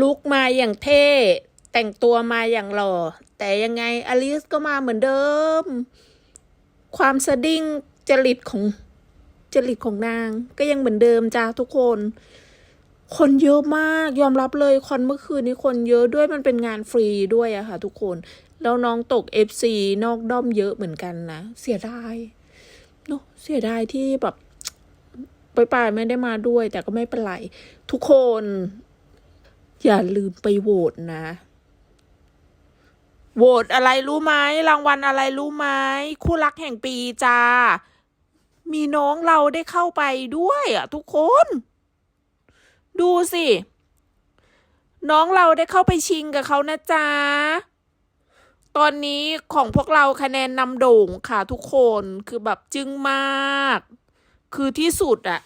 ลุกมาอย่างเท่ แต่งตัวมาอย่างหล่อ แต่ยังไงอลิสก็มาเหมือนเดิม ความสะดิ้งจริตของจริตของนาง ก็ยังเหมือนเดิมจ้าทุกคน คนเยอะมากยอมรับเลยคอนเมื่อคืนนี้คนเยอะด้วยมันเป็นงานฟรีด้วยอะค่ะ ทุกคน แล้วน้องตก FC นอกด้อมเยอะเหมือนกันนะ เสียดายเนอะเสียดายที่แบบไปปลายๆไม่ได้มาด้วย แต่ก็ไม่เป็นไร ทุกคน อย่าลืมไปโหวตนะ โหวตอะไรรู้ไหมรางวัลอะไรรู้ไหมคู่รักแห่งปีจ้า มีน้องเราได้เข้าไปด้วยอะ ทุกคน ดูสิ น้องเราได้เข้าไปชิงกับเขานะจ๊ะ ตอนนี้ของพวกเราคะแนนนำโด่งค่ะทุกคนคือแบบจึ้งมาก คือที่สุดอะ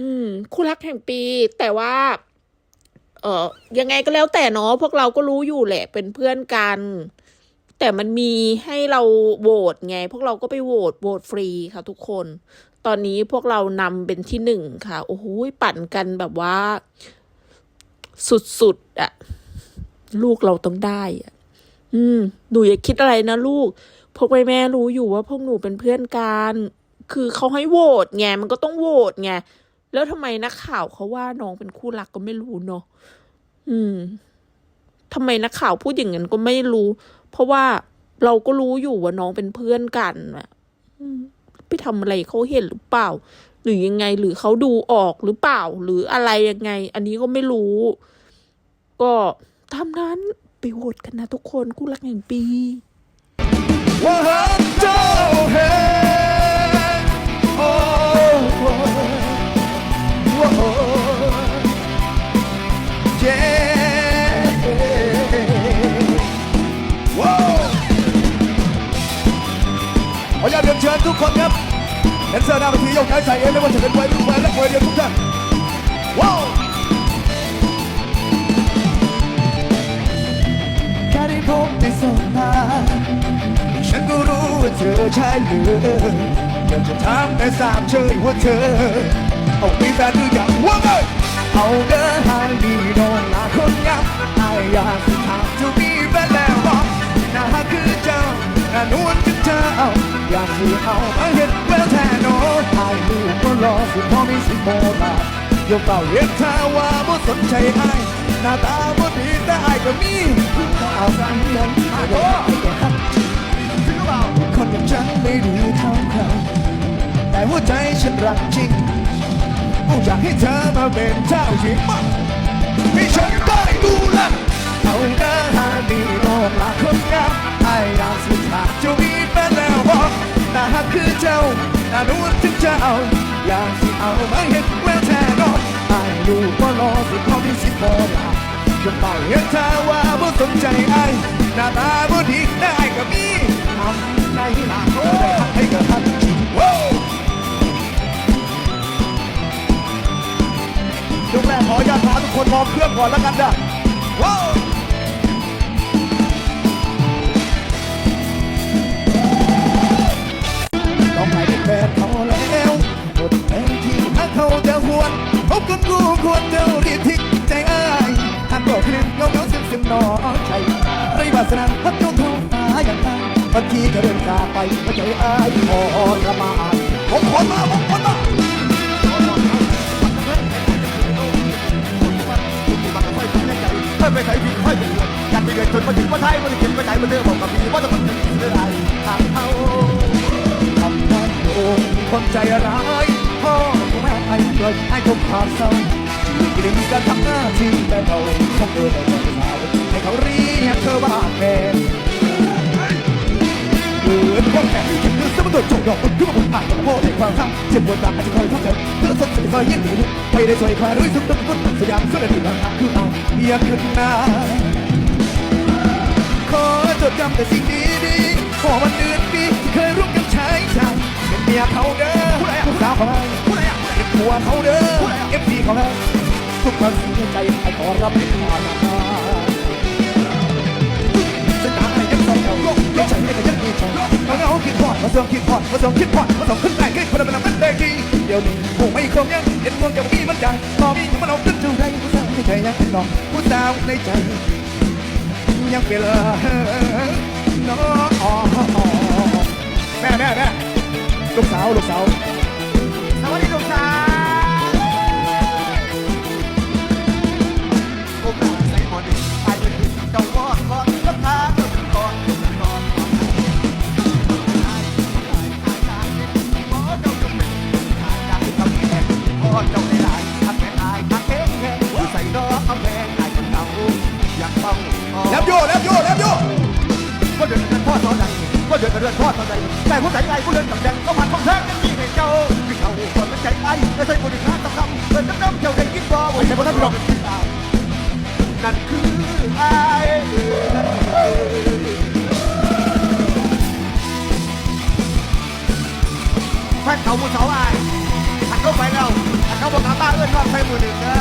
อืม คู่รักแห่งปีแต่ว่า เออยังไงก็แล้วแต่เนาะพวกเราก็รู้อยู่แหละ เป็นเพื่อนกัน แต่มันมีให้เราโหวตไง พวกเราก็ไปโหวตโหวตฟรีค่ะทุกคน ตอนนี้พวกเรานำเป็นที่หนึ่งค่ะ โอ้โหปั่นกันแบบว่า สุดๆอะลูกเราต้องได้อะอืมหนูอย่าคิดอะไรนะลูก พวกแม่แม่รู้อยู่ว่าพวกหนูเป็นเพื่อนกัน คือเขาให้โหวตไงมันก็ต้องโหวตไง แล้วทำไมนักข่าวเขาว่าน้องเป็นคู่รักก็ไม่รู้เนาะอืมทำไมนักข่าวพูดอย่างนั้นก็ไม่รู้ เพราะว่าเราก็รู้อยู่ว่าน้องเป็นเพื่อนกันอะไปทำอะไรเขาเห็นหรือเปล่า หรือยังไงหรือเขาดูออกหรือเปล่า หรืออะไรยังไง อันนี้ก็ไม่รู้ ก็ตานั้นไปโหวตกันนะทุกคนคู่รักแห่งปี 100 ออนุญาตเรียนเชิญทุกคนครับแดนเซอร์หน้าเวทียกย้ายใส่เองไม่ว่าจะเป็นวัยรุ่นวัยและวัยเรียนทุกท่านว้าวแค่ได้พบได้สบตาฉันก็รู้ว่าเธอใช่เลยอยากจะถามแต่สามเชยว่าเธอเอามีแฟนหรือยังว่าไงเอาเดินทางดีโดนลาคนงามไอ้อยากถามเธอมีแฟนแล้วบอกหน้าคือเจ้าหน้านวลคือเจ้า อยากจะเอามาเห็นแววแทนโอ้ไอ้ลูก็รอสิพอมีสิโมตายกเป่าเรียกเธอว่าบ่สนใจไอ้หน้าตาบ่ดีแต่ไอ้ก็มีเอาสังเงินมาโอ้แต่ฮักคนอย่างฉันไม่ดีเท่าใครแต่หัวใจฉันรักจริงกูอยากให้เธอมาเป็นเจ้าหญิงมาให้ฉันได้ดูแลเอาเดินทาดีโลกลาาหน้ถึงจะเจ้าอยากสิเอามาเห็นแววแท้นอนไอ้ลูกก็รอสิพอมีสิบโมลาจะเป่าเห็นเธอว่าบ่สนใจไอ้หน้าตาบ่ดีได้ก็มีทำในหลักโอ้ให้กับท่านว้าวช่วงแรกขอญาตพาทุกคนมองเครื่องก่อนแล้วกันจ้ะว้าว กันกูควรเจ้ารีบทิ้งใจอ้ายท่านบอกคลื่นเงาเงาเสียงเสียงนอใช่ไรบาสนาพัดเจ้าเท่าตาอย่างนั้นบางทีก็เดินจากไปไม่ใจอ้ายพอประมาณผมคนมาผมคนมาถ้าไปใส่ผิดค่เป็นกันไปเกิดจนมาถึงว่าไทยมันจะเขียนไปไหนมันเรื่องบอกกับพี่ว่าจะมันเป็นเรื่องอะไรทางเขาทำให้โอ้คนใจร้าย แม่ไอ้เกิดให้ทุกความเศร้าที่ได้มีการทำหน้าที่แต่เราคงเดินไปสาวให้เขาเรียกเธอว่าแม่เกิดว่าแม่ที่ถึงสมดุลจงดอมันคือผมผ่านกับพ่อในความทำเจ็บปวดตาอาจจะคอยทักเธอเพื่อสดใสคอยยิ้มดีไม่ได้สวยคลาด้วยสุดต้นต้นสยามสุดที่รางคาคือเอาเมียขึ้นหน้าขอจดจำแต่สิ่งดีๆขอวันเดือนปีเคยร่วมกันใช้ใจเป็นเมียเขาเด้อผู้สาวของเรา เป็นผัวเขาเด้อเอฟซีของเราทุกความเสียใจให้ขอรับผิดชอบฉันตายยังสองเก่าไม่ใช่ไม่ก็ยังมีชองเราเงาคิดพอดมาส่งคิดพอดมาส่งคิดพอดมาส่งขึ้นแรงขึ้นคนละเป็นนักเตะดีเดี๋ยวนี้คงไม่คงยังเห็นคงจะมีมันใจตอนนี้มันเอาขึ้นจูได้ผู้สาวไม่ใช่ยังเป็นน้องผู้สาวในใจยังเป็นน้องแม่แม่แม่ลูกสาวลูกสาว ตอนไหนก็เดินกันเดินพ่อตอนไหนแต่ผู้ใส่ไอ้ผู้เดินกับแดงก็มันของแท้ยังมีให้เจ้าคือเขาคนมันใจไอ้และใส่บริการต้องทำเดินน้ำน้ำเจ้าได้กินบ่บ่ใช่บ่ทันพี่น้องนั่นคือไอ้แฟนเขาผู้สาวไอ้หันเข้าไปแล้วหันเข้าบอกกาบ้าเอื้อนนอกใส่มือหนึ่งนะ